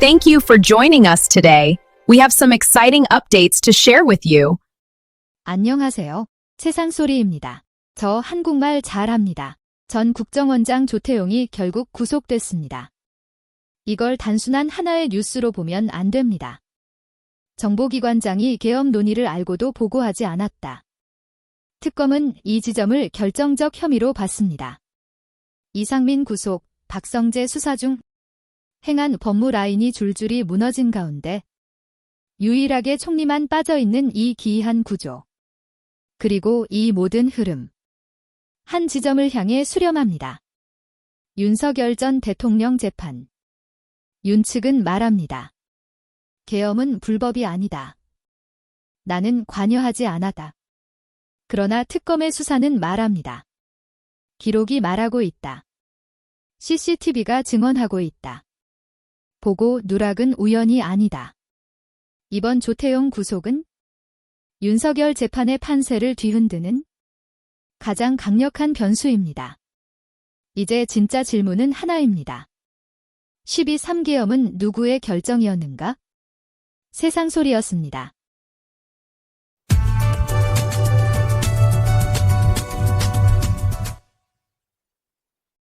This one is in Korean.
Thank you for joining us today. We have some exciting updates to share with you. 안녕하세요. 세상소리입니다. 저 한국말 잘합니다. 전 국정원장 조태용이 결국 구속됐습니다. 이걸 단순한 하나의 뉴스로 보면 안 됩니다. 정보기관장이 계엄 논의를 알고도 보고하지 않았다. 특검은 이 지점을 결정적 혐의로 봤습니다. 이상민 구속, 박성재 수사 중 행한 법무 라인이 줄줄이 무너진 가운데 유일하게 총리만 빠져있는 이 기이한 구조. 그리고 이 모든 흐름. 한 지점을 향해 수렴합니다. 윤석열 전 대통령 재판. 윤 측은 말합니다. 계엄은 불법이 아니다. 나는 관여하지 않았다. 그러나 특검의 수사는 말합니다. 기록이 말하고 있다. CCTV가 증언하고 있다. 보고 누락은 우연이 아니다. 이번 조태용 구속은 윤석열 재판의 판세를 뒤흔드는 가장 강력한 변수입니다. 이제 진짜 질문은 하나입니다. 12 3계엄은 누구의 결정이었는가? 세상 소리였습니다.